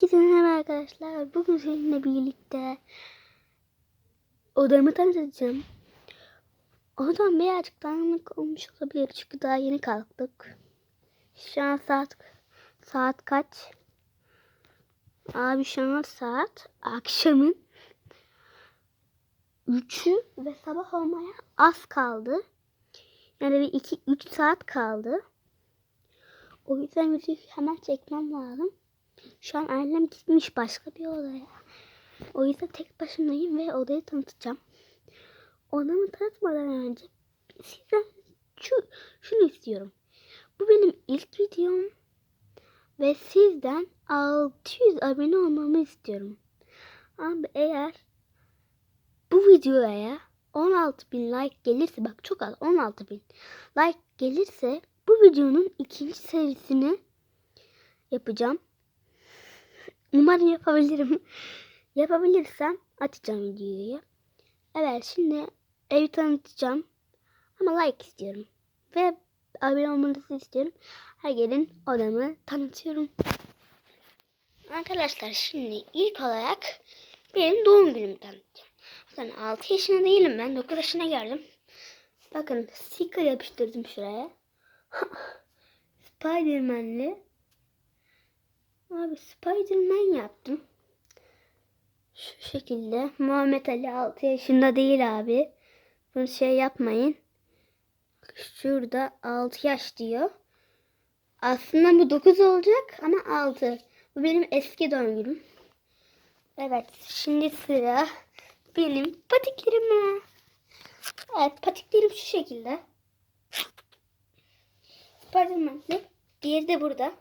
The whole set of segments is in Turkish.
Herkese merhaba arkadaşlar. Bugün seninle birlikte odamı tanıtacağım. Odam birazcık dağınık olmuş olabilir çünkü daha yeni kalktık. Şu an saat saat kaç? Abi şu an saat akşamın 3'ü ve sabah olmaya az kaldı. Yani bir 2-3 saat kaldı. O yüzden videoyu hemen çekmem lazım. Şu an annem gitmiş başka bir odaya. O yüzden tek başımayım ve odayı tanıtacağım. Odamı tanıtmadan önce sizden şu, şunu istiyorum. Bu benim ilk videom. Ve sizden 600 abone olmamı istiyorum. Abi eğer bu videoya 16 bin like gelirse bak çok az 16 bin like gelirse bu videonun ikinci serisini yapacağım. Umarım yapabilirim. Yapabilirsem açacağım videoyu. Evet şimdi evi tanıtacağım. Ama like istiyorum. Ve abone olmanızı istiyorum. Her gelin odamı tanıtıyorum. Arkadaşlar şimdi ilk olarak benim doğum günümü tanıtacağım. Ben 6 yaşında değilim ben. 9 yaşına geldim. Bakın sticker yapıştırdım şuraya. Spiderman'li Abi Spiderman yaptım. Şu şekilde. Muhammed Ali 6 yaşında değil abi. Bunu şey yapmayın. Şurada 6 yaş diyor. Aslında bu 9 olacak ama 6. Bu benim eski doğum. Evet şimdi sıra benim patiklerime. Evet patiklerim şu şekilde. Spiderman'li. Diğeri de burada.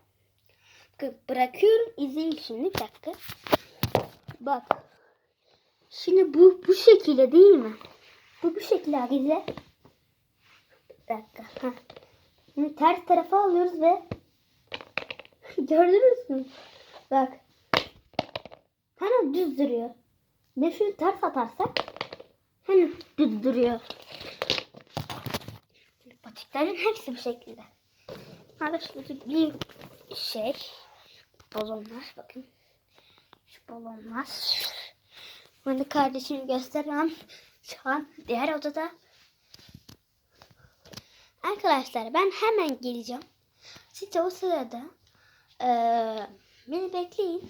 Bırakıyorum. izleyin şimdi bir dakika. Bak. Şimdi bu bu şekilde değil mi? Bu bu şekilde Agize. Bir dakika. Şimdi ters tarafa alıyoruz ve gördünüz mü? Bak. Hemen düz duruyor. Ve şunu ters atarsak hemen düz duruyor. Patiklerin hepsi bu şekilde. Arkadaşlar bir şey balonlar bakın. Şu balonlar. Bunu kardeşim gösteremem. Şu an diğer odada. Arkadaşlar ben hemen geleceğim. Siz de o sırada ee, beni bekleyin.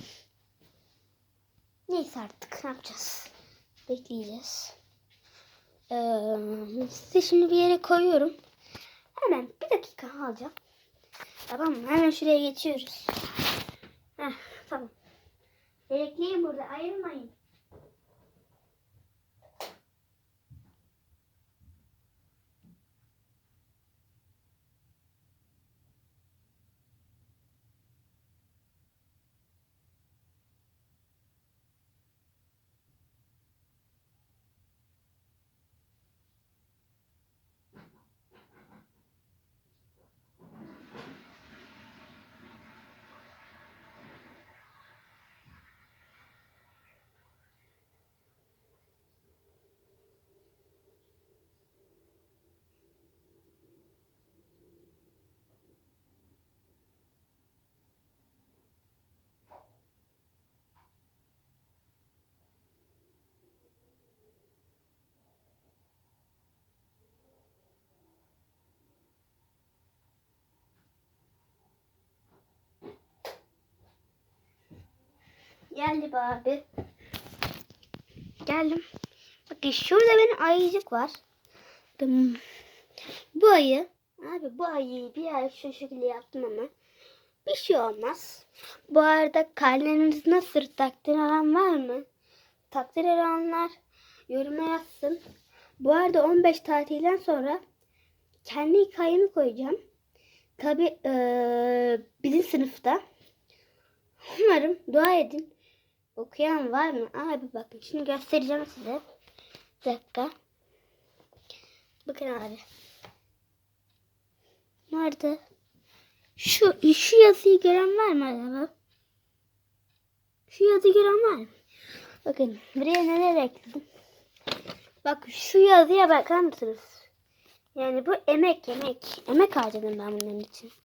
Neyse artık ne yapacağız? Bekleyeceğiz. Ee, sizi şimdi bir yere koyuyorum. Hemen bir dakika alacağım. Tamam mı? Hemen şuraya geçiyoruz. Heh, tamam. Bekleyin burada ayrılmayın. Geldim abi. Geldim. Bakın şurada benim ayıcık var. Bu ayı. Abi bu ayıyı bir ay şu şekilde yaptım ama. Bir şey olmaz. Bu arada kalbiniz nasıl takdir alan var mı? Takdir alanlar yoruma yazsın. Bu arada 15 tatilden sonra kendi hikayemi koyacağım. Tabi ee, bizim sınıfta. Umarım dua edin. Okuyan var mı? Abi bakın şimdi göstereceğim size. Bir dakika. Bakın abi. Nerede? Şu, şu yazıyı gören var mı acaba? Şu yazıyı gören var mı? Bakın buraya neler ekledim. Bak şu yazıya bakar mısınız? Yani bu emek emek. Emek harcadım ben bunların için.